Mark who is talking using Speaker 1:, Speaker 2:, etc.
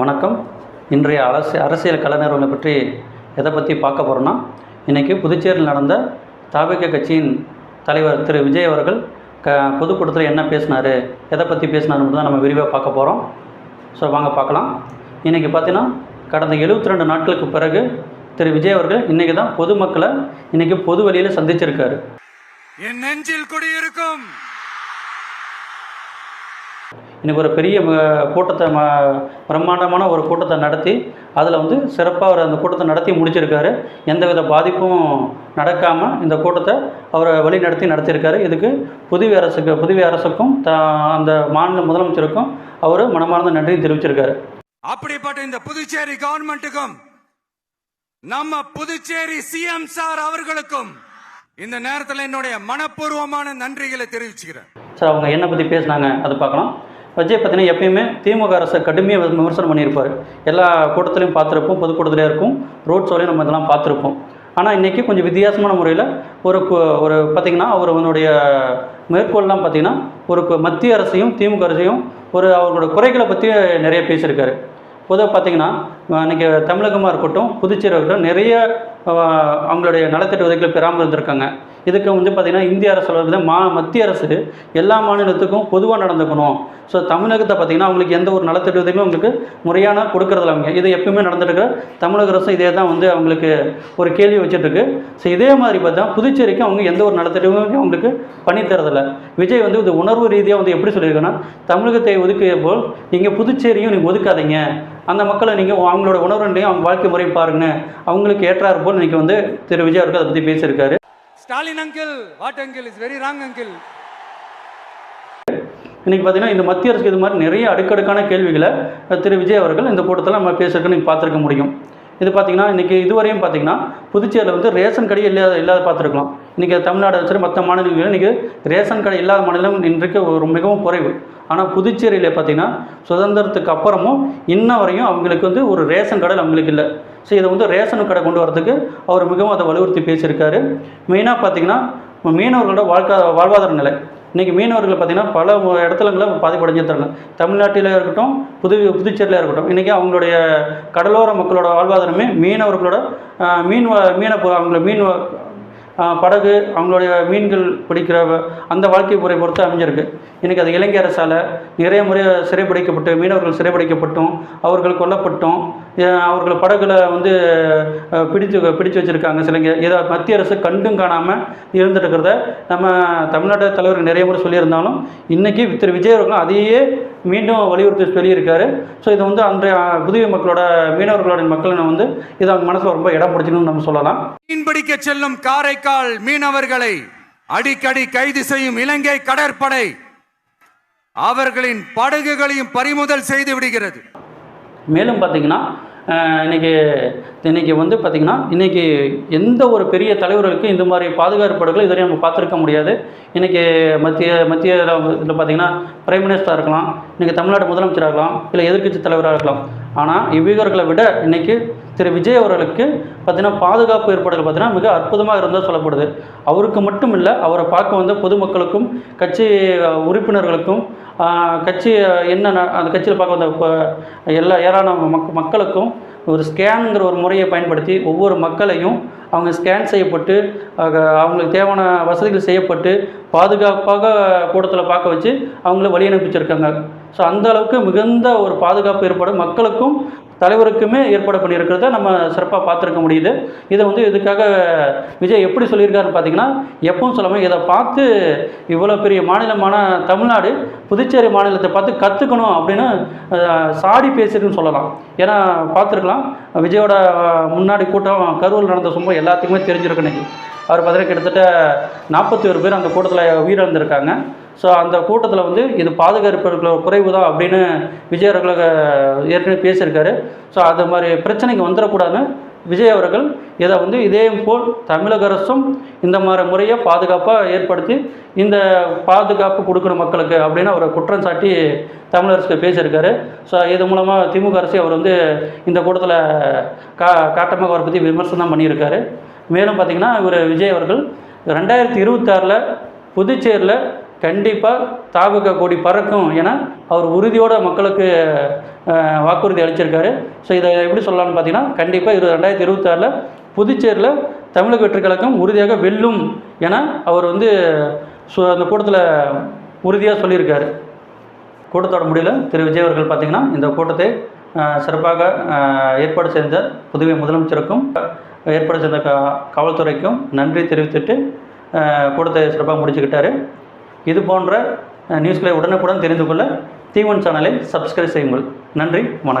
Speaker 1: வணக்கம். இன்றைய அரசு அரசியல் கலைஞர்களை பற்றி எதை பற்றி பார்க்க போகிறோன்னா இன்றைக்கி புதுச்சேரியில் நடந்த தாபிக கட்சியின் தலைவர் திரு விஜய் அவர்கள் க பொதுக்கூட்டத்தில் என்ன பேசினார் எதை பற்றி பேசினாருன்னு தான் நம்ம விரிவாக பார்க்க போகிறோம் ஸோ வாங்க பார்க்கலாம். இன்றைக்கி பார்த்தீங்கன்னா கடந்த 72 ரெண்டு நாட்களுக்கு பிறகு திரு விஜய் அவர்கள் இன்றைக்கி தான் பொதுமக்களை இன்றைக்கி பொது வழியில் சந்திச்சிருக்காரு.
Speaker 2: என் நெஞ்சில் குடியிருக்கும்
Speaker 1: இன்னைக்கு ஒரு பெரிய கூட்டத்தை ம பிரம்மாண்டமான ஒரு கூட்டத்தை நடத்தி அதில் வந்து சிறப்பாக அவர் அந்த கூட்டத்தை நடத்தி முடிச்சிருக்காரு. எந்தவித பாதிப்பும் நடக்காமல் இந்த கூட்டத்தை அவர் வழி நடத்தி நடத்தியிருக்காரு இதுக்கு புதுவை அரசுக்கு புதுவை அரசுக்கும் த அந்த மாநில முதலமைச்சருக்கும் அவர் மனமார்ந்த நன்றி தெரிவிச்சிருக்காரு.
Speaker 2: அப்படிப்பட்ட இந்த புதுச்சேரி கவர்மெண்ட்டுக்கும் நம்ம புதுச்சேரி சிஎம் சார் அவர்களுக்கும் இந்த நேரத்தில் என்னுடைய மனப்பூர்வமான நன்றிகளை தெரிவிச்சுக்கிறேன்.
Speaker 1: சார் அவங்க என்ன பற்றி பேசுனாங்க அதை பார்க்கலாம். விஜய் பார்த்தீங்கன்னா எப்பயுமே திமுக அரசை கடுமையாக விமர்சனம் பண்ணியிருப்பார். எல்லா கூட்டத்திலையும் பார்த்துருப்போம் பொதுக்கூட்டத்திலே இருக்கும் ரோட் ஷோலையும் நம்ம இதெல்லாம் பார்த்துருப்போம். ஆனால் இன்றைக்கி கொஞ்சம் வித்தியாசமான முறையில் ஒரு கு- ஒரு பார்த்திங்கன்னா அவர் அவனுடைய மேற்கோள்லாம் பார்த்திங்கன்னா ஒரு மத்திய அரசையும் திமுக அரசையும் ஒரு அவர்களோட குறைகளை பற்றி நிறைய பேசியிருக்காரு. பொதுவாக பார்த்தீங்கன்னா இன்றைக்கி தமிழகமாக இருக்கட்டும் புதுச்சேரி இருக்கட்டும் நிறைய அவங்களுடைய நலத்திட்ட உதவிகளை பெறாமல் இருந்திருக்காங்க. இதுக்கு வந்து பார்த்திங்கன்னா இந்திய அரசு வந்து மா மத்திய அரசு எல்லா மாநிலத்துக்கும் பொதுவாக நடந்துக்கணும். ஸோ தமிழகத்தை பார்த்திங்கன்னா அவங்களுக்கு எந்த ஒரு நலத்திட்ட உதவியும் அவங்களுக்கு முறையான கொடுக்கறதில்ல அவங்க. இது எப்பவுமே நடந்துட்டு தமிழக அரசு இதே தான் வந்து அவங்களுக்கு ஒரு கேள்வி வச்சுட்ருக்கு ஸோ இதே மாதிரி பார்த்தா புதுச்சேரிக்கு அவங்க எந்த ஒரு நலத்திட்டமும் அவங்களுக்கு பண்ணித்தரதில்ல விஜய் வந்து இது உணர்வு ரீதியாக வந்து எப்படி சொல்லியிருக்கேன்னா தமிழகத்தை ஒதுக்கிய போல் நீங்கள் புதுச்சேரியும் நீங்கள் ஒதுக்காதீங்க. அந்த மக்களை நீங்கள் அவங்களோட உணர்வுகளையும் அவங்க வாழ்க்கை முறை பாருங்க அவங்களுக்கு ஏற்றாறு போல் இன்றைக்கி வந்து திரு விஜய் அவர்கள் அதை பற்றி பேசியிருக்காரு.
Speaker 2: Stalin uncle what uncle is very wrong uncle.
Speaker 1: இன்றைக்கி பார்த்தீங்கன்னா இந்த மத்திய அரசுக்கு இது மாதிரி நிறைய அடுக்கடுக்கான கேள்விகளை திரு விஜய் அவர்கள் இந்த கூட்டத்தில் நம்ம பேசுறதுக்கு நீங்கள் பார்த்துருக்க முடியும். இது பார்த்தீங்கன்னா இன்றைக்கி இதுவரையும் பார்த்தீங்கன்னா புதுச்சேரியில் வந்து ரேஷன் கடை இல்லாத இல்லாத பார்த்துருக்கலாம். இன்றைக்கி தமிழ்நாடு சரி மற்ற மாநிலங்களில் இன்றைக்கி ரேஷன் கடை இல்லாத மாநிலம் இன்றைக்கு ஒரு மிகவும் குறைவு. ஆனால் புதுச்சேரியில் பார்த்தீங்கன்னா சுதந்திரத்துக்கு அப்புறமும் இன்ன வரையும் அவங்களுக்கு வந்து ஒரு ரேஷன் கடை அவங்களுக்கு இல்லை. ஸோ இதை வந்து ரேஷன் கடை கொண்டு வரதுக்கு அவர் மிகவும் அதை வலியுறுத்தி பேசியிருக்காரு. மெயினாக பார்த்தீங்கன்னா மீனவர்களோட வாழ்க்கை வாழ்வாதார நிலை. இன்றைக்கி மீனவர்கள் பார்த்திங்கன்னா பல மு- பாதிப்படைஞ்சிருக்காங்க தமிழ்நாட்டில் இருக்கட்டும் புது புதுச்சேரியில் இருக்கட்டும் இன்றைக்கி அவங்களுடைய கடலோர மக்களோட வாழ்வாதாரமே மீனவர்களோட மீன் வ- மீனை அவங்கள மீன் படகு அவங்களுடைய மீன்கள் பிடிக்கிற வ- அந்த வாழ்க்கை முறை பொறுத்து அமைஞ்சிருக்கு. இன்றைக்கி அது இலங்கை அரசால் நிறைய முறை சிறைப்பிடிக்கப்பட்டு மீனவர்கள் சிறைப்பிடிக்கப்பட்டும் அவர்கள் கொல்லப்பட்டும் அவர்கள் படகுல வந்து ஆஹ், பிடித்து பிடிச்சு வச்சுருக்காங்க. சிலங்க இதை மத்திய அரசு கண்டும் காணாமல் இருந்துட்டு இருக்கிறத நம்ம தமிழ்நாட்டு தலைவர்கள் நிறைய முறை சொல்லியிருந்தாலும் இன்றைக்கி திரு. விஜய் அவர்களும் அதையே மீண்டும் வலியுறுத்தி சொல்லியிருக்காரு. ஸோ இது வந்து அன்றைய புதுவை மக்களோட மீனவர்களோட மக்கள் வந்து இது அவங்க மனசில் ரொம்ப இடம் பிடிச்சிக்கணும்னு நம்ம சொல்லலாம்.
Speaker 2: மீன்பிடிக்க செல்லும் காரைக்கால் மீனவர்களை அடிக்கடி கைது செய்யும் இலங்கை கடற்படை அவர்களின் படகுகளையும் பறிமுதல் செய்து விடுகிறது.
Speaker 1: மேலும் பார்த்தீங்கன்னா இன்றைக்கி இன்னைக்கு இன்னைக்கு வந்து பார்த்திங்கன்னா இன்றைக்கி எந்த ஒரு பெரிய தலைவர்களுக்கும் இந்த மாதிரி பாதுகாப்பு படகுகள் இதுவரை நம்ம பார்த்துருக்க முடியாது. இன்றைக்கி மத்திய மத்திய இதில் பார்த்திங்கன்னா பிரைம் மினிஸ்டராக இருக்கலாம் இன்றைக்கி தமிழ்நாடு முதலமைச்சராக இருக்கலாம் இல்லை எதிர்க்கட்சி தலைவராக இருக்கலாம். ஆனால் இவ்வீரர்களை விட இன்றைக்கி திரு விஜய் அவர்களுக்கு பார்த்திங்கன்னா பாதுகாப்பு ஏற்பாடுகள் பார்த்திங்கன்னா மிக அற்புதமாக இருந்தால் சொல்லப்படுது. அவருக்கு மட்டும் இல்லை அவரை பார்க்க வந்த பொதுமக்களுக்கும் கட்சி உறுப்பினர்களுக்கும் கட்சி என்ன அந்த கட்சியில் பார்க்க வந்த இப்போ எல்லா ஏராளமான மக் மக்களுக்கும் ஒரு ஸ்கேனுங்கிற ஒரு முறையை பயன்படுத்தி ஒவ்வொரு மக்களையும் அவங்க ஸ்கேன் செய்யப்பட்டு அவங்களுக்கு தேவையான வசதிகள் செய்யப்பட்டு பாதுகாப்பாக கூட்டத்தில் பார்க்க வச்சு அவங்கள வழி அனுப்பிச்சிருக்காங்க ஸோ அந்த அளவுக்கு மிகுந்த ஒரு பாதுகாப்பு ஏற்பாடு மக்களுக்கும் தலைவருக்குமே ஏற்பாடு பண்ணியிருக்கிறத நம்ம சிறப்பாக பார்த்துருக்க முடியுது. இதை வந்து இதுக்காக விஜய் எப்படி சொல்லியிருக்காருன்னு பார்த்தீங்கன்னா எப்பவும் சொல்லாமல் இதை பார்த்து இவ்வளோ பெரிய மாநிலமான தமிழ்நாடு புதுச்சேரி மாநிலத்தை பார்த்து கற்றுக்கணும் அப்படின்னு சாடி பேசியிருக்குன்னு சொல்லலாம். ஏன்னா பார்த்துருக்கலாம் விஜயோட முன்னாடி கூட்டம் கரூர் நடந்த சும்மா எல்லாத்துக்குமே தெரிஞ்சிருக்கு அவர் பார்த்தீங்கன்னா கிட்டத்தட்ட நாற்பத்தி ஒரு பேர் அந்த கூட்டத்தில் உயிரிழந்திருக்காங்க. ஸோ அந்த கூட்டத்தில் வந்து இது பாதுகாப்பு குறைவு தான் அப்படின்னு விஜய் அவர்கள் ஏற்கனவே பேசியிருக்காரு. ஸோ அது மாதிரி பிரச்சனைக்கு வந்துடக்கூடாதுன்னு விஜய் அவர்கள் இதை வந்து இதே போல் தமிழக அரசும் இந்த மாதிரி முறையை பாதுகாப்பாக ஏற்படுத்தி இந்த பாதுகாப்பு கொடுக்கணும் மக்களுக்கு அப்படின்னு அவர் குற்றம் சாட்டி தமிழரசுக்கு பேசியிருக்காரு. ஸோ இது மூலமாக திமுக அரசு அவர் வந்து இந்த கூட்டத்தில் கா காட்டமாக அவரை பற்றி விமர்சனம் பண்ணியிருக்காரு. மேலும் பார்த்திங்கன்னா இவர் விஜய் அவர்கள் ரெண்டாயிரத்தி இருபத்தாறில் புதுச்சேரியில் கண்டிப்பாக தாபக கொடி பறக்கும் என அவர் உறுதியோட மக்களுக்கு வாக்குறுதி அளிச்சிருக்காரு. ஸோ இதை எப்படி சொல்லலாம்னு பார்த்தீங்கன்னா கண்டிப்பாக இரு ரெண்டாயிரத்தி இருபத்தாறில் புதுச்சேரியில் தமிழக வெற்றி கழகம் உறுதியாக வெல்லும் என அவர் வந்து சு- அந்த கூட்டத்தில் உறுதியாக சொல்லியிருக்காரு. கூட்டத்தோட முடிவில் திரு. விஜய் அவர்கள் பார்த்தீங்கன்னா இந்த கூட்டத்தை சிறப்பாக ஏற்பாடு செய்த புதுவை முதலமைச்சருக்கும். ஏற்பாடு கா காவல்துறைக்கும் நன்றி தெரிவித்துட்டு அஹ், கூட்டத்தை சிறப்பாக முடிச்சுக்கிட்டாரு. இது போன்ற நியூஸ்களை உடனுக்குடன் தெரிந்து கொள்ள தீவன் சேனலை சப்ஸ்கிரைப் செய்யுங்கள். நன்றி வணக்கம்.